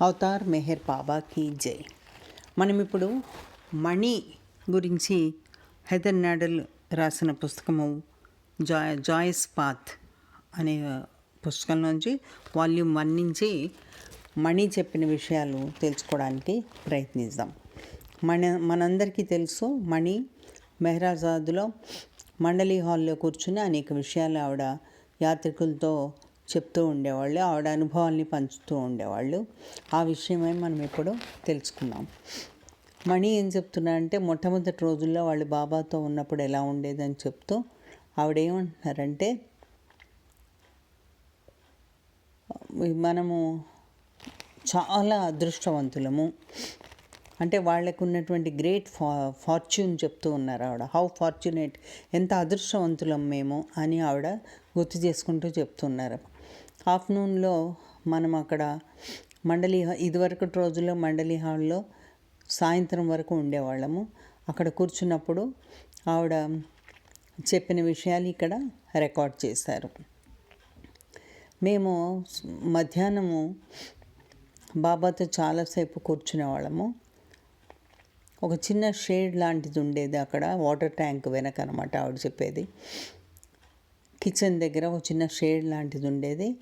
Avatar Meher బాబాకి జై. మనం ఇప్పుడు మణి గురించి హెదర్ నాడల్ రాసిన పుస్తకము జాయ్ జాయస్ పాత్ అనే పుస్తకం నుంచి వాల్యూమ్ వన్ నుంచి మణి చెప్పిన విషయాలు తెలుసుకోవడానికి ప్రయత్నిద్దాం. మన మనందరికీ తెలుసు మణి మెహరాజాద్లో మండలి హాల్లో కూర్చుని అనేక విషయాలు ఆవిడ యాత్రికులతో చెప్తూ ఉండేవాళ్ళు ఆవిడ అనుభవాల్ని పంచుతూ ఉండేవాళ్ళు. ఆ విషయమై మనం ఇప్పుడు తెలుసుకున్నాం మణి ఏం చెప్తున్నా అంటే మొట్టమొదటి రోజుల్లో వాళ్ళు బాబాతో ఉన్నప్పుడు ఎలా ఉండేదని చెప్తూ ఆవిడ ఏమంటున్నారంటే మనము చాలా అదృష్టవంతులము. అంటే వాళ్ళకు ఉన్నటువంటి గ్రేట్ ఫా ఫార్చ్యూన్ చెప్తూ ఉన్నారు ఆవిడ. హౌ ఫార్చునేట్ ఎంత అదృష్టవంతులం మేము అని ఆవిడ గుర్తు చేసుకుంటూ చెప్తున్నారు. ఆఫ్టర్నూన్లో మనం అక్కడ మండలి ఇదివరకటి రోజుల్లో మండలి హాల్లో సాయంత్రం వరకు ఉండేవాళ్ళము. అక్కడ కూర్చున్నప్పుడు ఆవిడ చెప్పిన విషయాలు ఇక్కడ రికార్డ్ చేశారు. మేము మధ్యాహ్నము బాబాతో చాలాసేపు కూర్చునేవాళ్ళము. ఒక చిన్న షేడ్ లాంటిది ఉండేది అక్కడ వాటర్ ట్యాంక్ వెనక అనమాట ఆవిడ చెప్పేది. కిచెన్ దగ్గర ఒక చిన్న షేడ్ లాంటిది ఉండేది.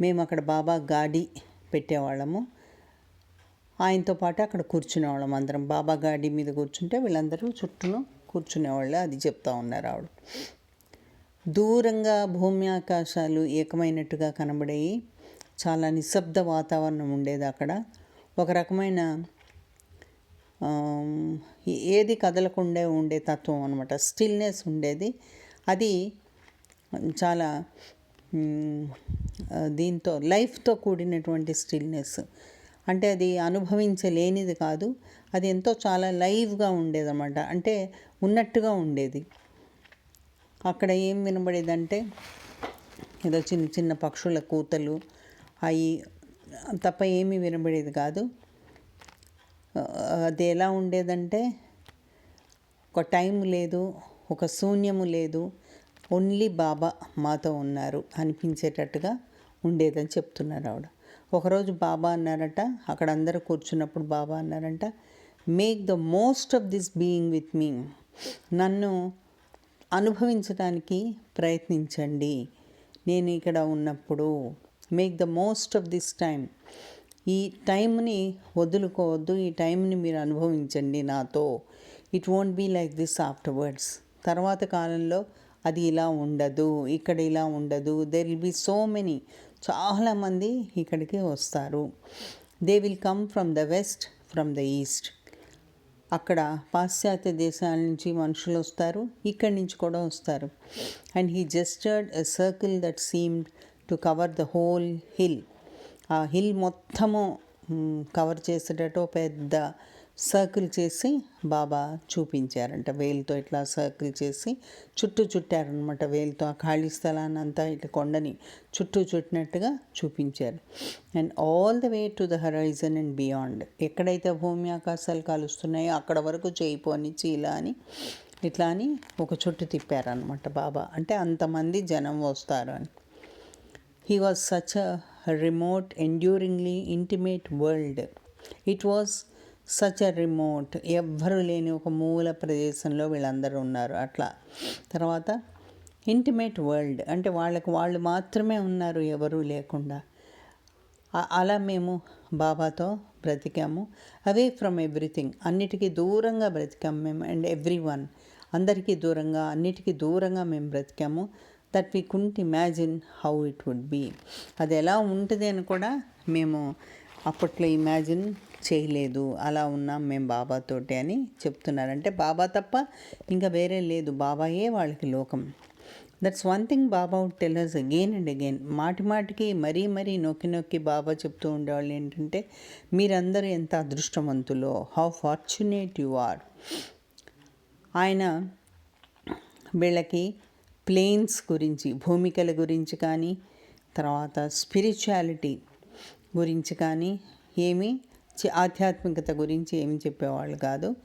మేము అక్కడ బాబా గాడి పెట్టేవాళ్ళము. ఆయనతో పాటు అక్కడ కూర్చునేవాళ్ళం అందరం. బాబా గాడి మీద కూర్చుంటే వీళ్ళందరూ చుట్టూను కూర్చునేవాళ్ళు అది చెప్తా ఉన్నారు ఆవిడ. దూరంగా భూమి ఆకాశాలు ఏకమైనట్టుగా కనబడేవి చాలా నిశ్శబ్ద వాతావరణం ఉండేది అక్కడ. ఒక రకమైన ఏది కదలకుండా ఉండే తత్వం అనమాట స్టిల్నెస్ ఉండేది. అది చాలా దీంతో లైఫ్తో కూడినటువంటి స్టిల్నెస్. అంటే అది అనుభవించలేనిది కాదు అది ఎంతో చాలా లైవ్గా ఉండేదన్నమాట. అంటే ఉన్నట్టుగా ఉండేది. అక్కడ ఏం వినబడేదంటే ఏదో చిన్న చిన్న పక్షుల కూతలు అవి తప్ప ఏమీ వినబడేది కాదు. అది ఎలా ఉండేదంటే ఒక టైం లేదు ఒక శూన్యము లేదు ఓన్లీ బాబా మాతో ఉన్నారు అనిపించేటట్టుగా ఉండేదని చెప్తున్నారు ఆవిడ. ఒకరోజు బాబా అన్నారట అక్కడ అందరూ కూర్చున్నప్పుడు బాబా అన్నారంట make the most of this being with me నన్ను అనుభవించడానికి ప్రయత్నించండి. నేను ఇక్కడ ఉన్నప్పుడు make the most of this time ఈ టైంని వదులుకోవద్దు ఈ టైంని మీరు అనుభవించండి నాతో. It won't be like this afterwards తర్వాత కాలంలో అది ఇలా ఉండదు ఇక్కడ ఇలా ఉండదు. There will be so many చాలామంది ఇక్కడికి వస్తారు. They will come from the west from the east అక్కడ పాశ్చాత్య దేశాల నుంచి మనుషులు వస్తారు ఇక్కడి నుంచి కూడా వస్తారు. And he gestured a circle that seemed to cover the whole hill ఆ హిల్ మొత్తము కవర్ చేసేటట్టు పెద్ద సర్కిల్ చేసి బాబా చూపించారంట. వేలుతో ఇట్లా సర్కిల్ చేసి చుట్టూ చుట్టారనమాట వేలుతో. ఆ ఖాళీ స్థలాన్ని అంతా ఇట్లా కొండని చుట్టూ చుట్టినట్టుగా చూపించారు. And all the way to the horizon and beyond ఎక్కడైతే భూమి ఆకాశాలు కలుస్తున్నాయో అక్కడ వరకు చేయిపోనిచ్చి ఇలా అని ఇట్లా అని ఒక చుట్టు తిప్పారనమాట బాబా. అంటే అంతమంది జనం వస్తారు అని. He was such a remote enduringly intimate world it was such a remote. ఎవ్వరు లేని ఒక మూల ప్రదేశంలో వీళ్ళందరూ ఉన్నారు. అట్లా. తర్వాత ఇంటిమేట్ వరల్డ్ అంటే వాళ్ళకు వాళ్ళు మాత్రమే ఉన్నారు ఎవరూ లేకుండా. అలా మేము బాబాతో బ్రతికాము. Away from everything. అన్నిటికీ దూరంగా బ్రతికాము మేము అండ్ ఎవ్రీ వన్ అందరికీ దూరంగా అన్నిటికీ దూరంగా మేము బ్రతికాము. That we couldn't imagine how it would be అది ఎలా ఉంటుంది అని కూడా మేము అప్పట్లో ఇమాజిన్ చేయలేదు అలా ఉన్నాం మేము బాబాతోటి అని చెప్తున్నారు అంటే బాబా తప్ప ఇంకా వేరే లేదు. బాబాయే వాళ్ళకి లోకం. That's one thing Baba would tell us again and again మాటి మాటికి మరీ మరీ నొక్కి నొక్కి బాబా చెప్తూ ఉండేవాళ్ళు ఏంటంటే మీరందరూ ఎంత అదృష్టవంతులో హౌ ఫార్చునేట్ యు ఆర్ ఆయన వీళ్ళకి ప్లేన్స్ గురించి భూమికల గురించి కానీ తర్వాత స్పిరిచువాలిటీ గురించి కానీ ఏమీ ఆధ్యాత్మికత గురించి ఏమి చెప్పేవాళ్ళు కాదు.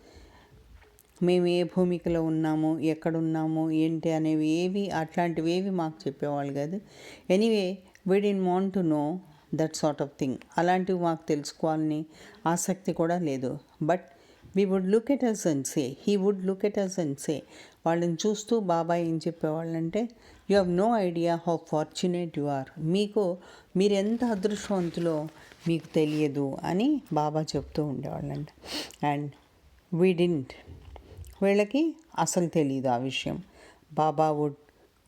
మేము ఏ భూమికలో ఉన్నాము ఎక్కడున్నాము ఏంటి అనేవి ఏవి అట్లాంటివి ఏవి మాకు చెప్పేవాళ్ళు కాదు. Anyway we in want to know that sort of thing. అలాంటివి మాకు తెలుసుకోవాలని ఆసక్తి కూడా లేదు. But we would look at us and say he would look at us and say. వాళ్ళని చూస్తూ బాబాయ్ ఏం చెప్పేవాళ్ళంటే you have no idea how fortunate you are. మీకు మీరు ఎంత అదృష్టవంతులో మీకు తెలియదు అని బాబా చెప్తూ ఉండేవాళ్ళండి అండ్ వీ డింట్ వీళ్ళకి అసలు తెలియదు ఆ విషయం. Baba would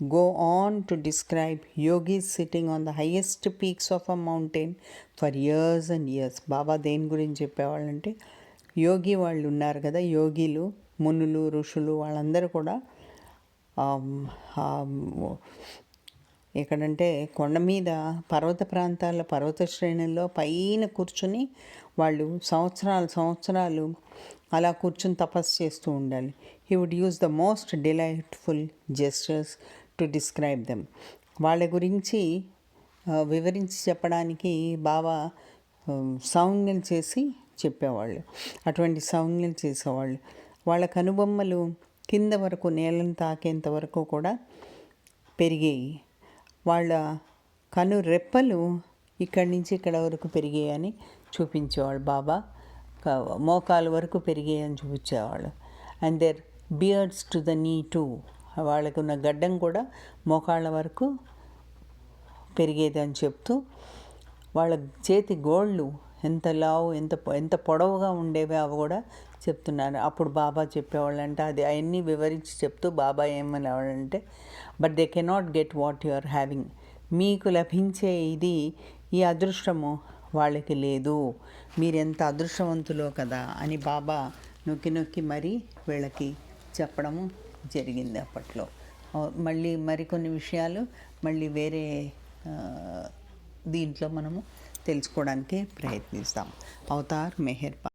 go on to describe yogis sitting on the highest peaks of a mountain for years and years Baba దేని గురించి చెప్పేవాళ్ళంటే యోగి వాళ్ళు ఉన్నారు కదా యోగిలు మునులు ఋషులు వాళ్ళందరూ కూడా um, um, ఎక్కడంటే కొండ మీద పర్వత ప్రాంతాల పర్వత శ్రేణుల్లో పైన కూర్చుని వాళ్ళు సంవత్సరాలు సంవత్సరాలు అలా కూర్చుని తపస్సు చేస్తూ ఉండాలి. He would use the most delightful gestures to describe them వాళ్ళ గురించి వివరించి చెప్పడానికి బాగా సౌజ్ఞలు చేసి చెప్పేవాళ్ళు. అటువంటి సౌజ్ఞలు చేసేవాళ్ళు. వాళ్ళ కనుబొమ్మలు కింద వరకు నేలను తాకేంత వరకు కూడా పెరిగాయి. వాళ్ళ కను రెప్పలు ఇక్కడి నుంచి ఇక్కడ వరకు పెరిగాయని చూపించేవాళ్ళు బాబా. మోకాలు వరకు పెరిగాయని చూపించేవాళ్ళు. And their beards to the knee too. వాళ్ళకు ఉన్న గడ్డం కూడా మోకాళ్ళ వరకు పెరిగేది అని చెప్తూ వాళ్ళ చేతి గోళ్ళు ఎంత లావు ఎంత ఎంత పొడవుగా ఉండేవి అవి కూడా చెప్తున్నారు అప్పుడు బాబా చెప్పేవాళ్ళంటే అది అవన్నీ వివరించి చెప్తూ బాబా ఏమనేవాళ్ళంటే but they cannot get what you are having మీకు లభించే ఇది ఈ అదృష్టము వాళ్ళకి లేదు. మీరు ఎంత అదృష్టవంతులో కదా? అని బాబా నొక్కి నొక్కి మరీ వీళ్ళకి చెప్పడము జరిగింది అప్పట్లో. మళ్ళీ మరికొన్ని విషయాలు మళ్ళీ వేరే దీంట్లో మనము తెలుసుకోవడానికి ప్రయత్నిస్తాం. అవతార్ మెహర్